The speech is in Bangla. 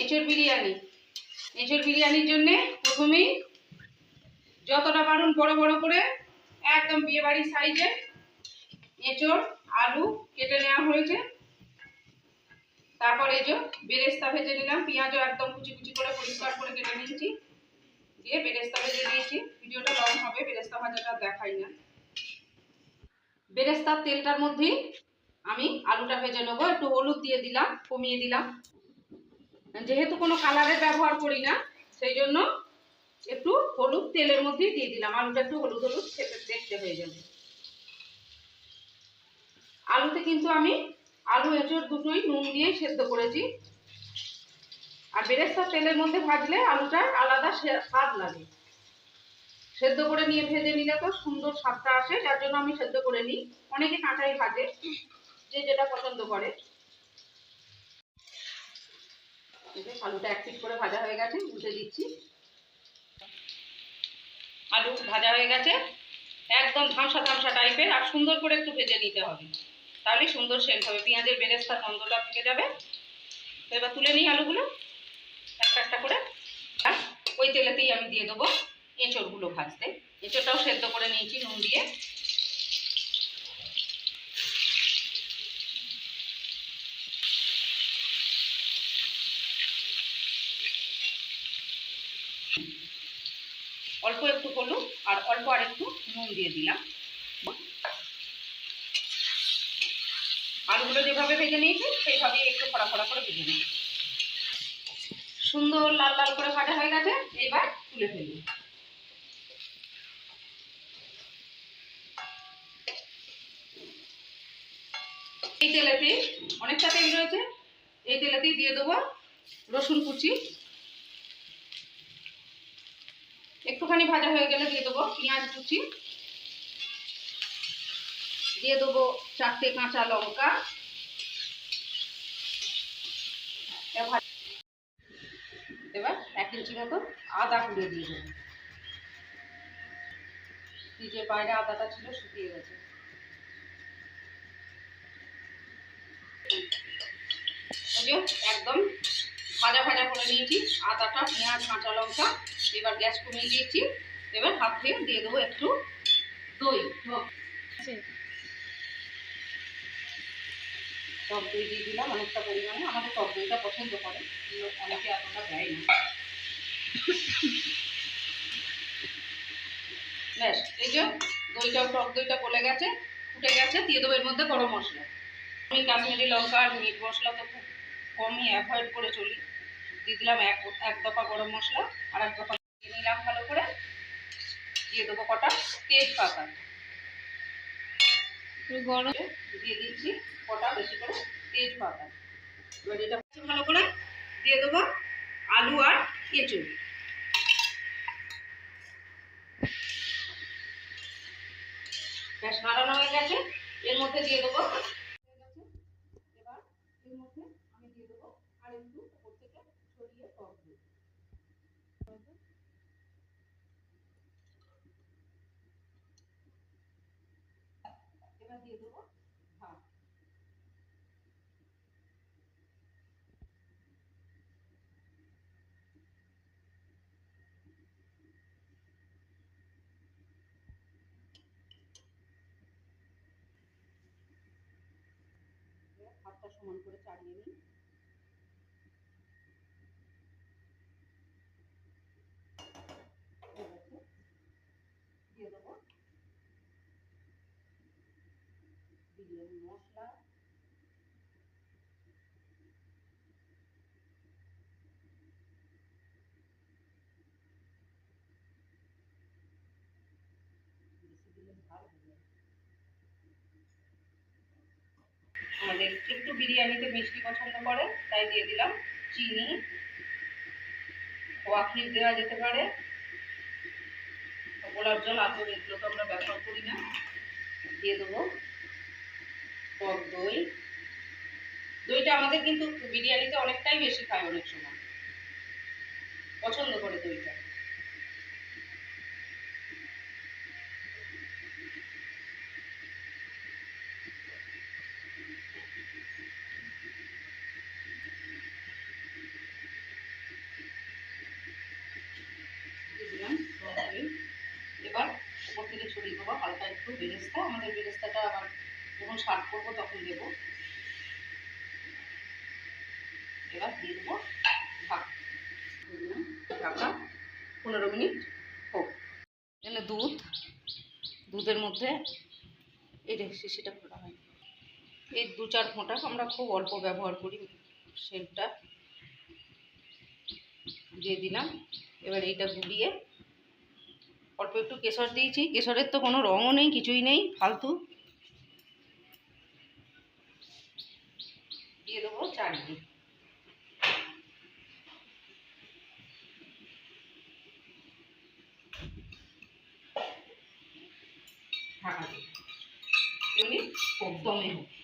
এঁচড় বিরিয়ানি। এঁচড় বিরিয়ানির জন্যে প্রথমেই যতটা পারুন বড় বড় করে একদম বিয়ে বাড়ির সাইজে এঁচড় আলু কেটে নেওয়া হয়েছে। তারপর এই বেরেস্তা ভেজে নিলাম, পেঁয়াজও একদম কুচি কুচি করে পরিষ্কার করে কেটে নিয়েছি। দিয়ে বেরেস্তা ভেজে নিয়েছি। ভিডিওটা লং হবে, বেরেস্তা ভাজাটা দেখাই না। বেরেস্তার তেলটার মধ্যেই আমি আলুটা ভেজে নেব। একটু হলুদ দিয়ে দিলাম, কমিয়ে দিলাম। যেহেতু কোনো কালারের ব্যবহার করি না, সেই জন্য একটু হলুদ তেলের মধ্যেই দিয়ে দিলাম। আলুটা একটু হলুদ হলুদ খেতে দেখতে হয়ে যাবে। আলুতে কিন্তু আমি আলু, এঁচড় দুটোই নুন দিয়ে সেদ্ধ করেছি। আর বেরেস্তার তেলের মধ্যে ভাজলে আলুটা আলাদা স্বাদ লাগে। সেদ্ধ করে নিয়ে ভেজে নিলে তো সুন্দর স্বাদটা আসে, যার জন্য আমি সেদ্ধ করে নিই। অনেকে কাঁচাই ভাজে, যে যেটা পছন্দ করে। এই আলুটা এক পিট করে ভাজা হয়ে গেছে উঠে দিচ্ছি। আলু ভাজা হয়ে গেছে। একদম ধামসা ধামসা টাইপের আর সুন্দর করে একটু ভেজে নিতে হবে। তাহলে সুন্দর সেন্ট হবে। পেঁয়াজের বেরেস্তা গন্ধটা থেকে যাবে। এবার তুলে নিই আলুগুলো। একটা একটা করে। আর ওই তেলেতেই আমি দিয়ে দেবো এঁচড়গুলো ভাজতে। এঁচড়টাও সেদ্ধ করে নিয়েছি, নুন দিয়ে। অল্প একটু হলুদ আর অল্প আর একটু নুন দিয়ে দিলাম। আলুগুলো যেভাবে ভেজে নিয়েছি, সেইভাবেই একটু ফড়া ফড়া করে ভেজে নিই সুন্দর লাল লাল করে ভাজা হয়ে গেছে, এবার তুলে ফেলি। এই তেলেতে অনেকটা তেল রয়েছে, এই তেলেতেই দিয়ে দেবো রসুন কুচি। একটুখানি ভাজা হয়ে গেলে দিয়ে দেবো পেঁয়াজ কুচি। দিয়ে দেবো চারটে কাঁচা লঙ্কা। এবার এক ইঞ্চি মতো আদা কুড়ে দিয়ে দেবো। ফ্রিজের বাইরে আদাটা ছিল, শুকিয়ে গেছে। একদম ভাজা ভাজা করে নিয়েছি। আদাটা, পেঁয়াজ, কাঁচা লঙ্কা। এবার গ্যাস কমিয়ে দিয়েছি এবার হাত দিয়ে দেবো একটু দই। টক দই দিয়ে দিলাম, অনেকটা পরিমাণে। আমাদের টক দইটা পছন্দ করে অনেকে এতটা দেয় না। ব্যাস, এই যে দইটাও, টক দইটা গলে গেছে, ফুটে গেছে, দিয়ে দেবো এর মধ্যে গরম মশলা। আমি কাশ্মীরি লঙ্কা আর মিট মশলা তো খুব কমই অ্যাভয়েড করে চলি। দিয়ে দিলাম এক এক দফা গরম মশলা আর এক দফা নিলাম ভালো করে। দিয়ে দেবো কটা তেজপাতা গরম দিয়ে দিচ্ছি কটা বেশি করে তেজপাতা এবার এটা ভালো করে দিয়ে দেবো আলু আর কেঁচুর ব্যাস নাড়ানো হয়ে গেছে। এর মধ্যে দিয়ে দেবো। এবার এর মধ্যে আমি দিয়ে দেবো আর একটু দই এবার দিয়ে দেবো। ভাত এবার ভাতটা সমান করে চাড়িয়ে নিই। দিয়ে দেবো। বিরিয়ানি মশলা আমাদের একটু বিরিয়ানিতে মিষ্টি পছন্দ করে, তাই দিয়ে দিলাম চিনি। খোয়া দেওয়া যেতে পারে। গোলাপ জল আতর এগুলো তো আমরা ব্যবহার করি না। দিয়ে দেবো। পর দই। দইটা আমাদের কিন্তু বিরিয়ানিতে অনেকটাই বেশি খায় অনেক সময়। পছন্দ করে দইটা। এবার উপর থেকে ছড়িয়ে দেবো, হালকা একটু বেরেস্তা। আমাদের বেরেস্তাটা আবার যখন সার্ভ করব তখন দেবো। এবার দিয়ে দেবো পনেরো মিনিট হোক। এখানে দুধ। দুধের মধ্যে এই শিশিটা খোলা হয়। এই দু চার ফোঁটা আমরা খুব অল্প ব্যবহার করি সেন্টটা দিয়ে দিলাম। এবার এইটা গুলিয়ে অল্প একটু কেশর দিয়েছি। কেশরের তো কোনো রঙও নেই, কিছুই নেই, ফালতু। দিয়ে দেবো চাটনি ঢাকা দিয়ে এমনি খুব দমে হোক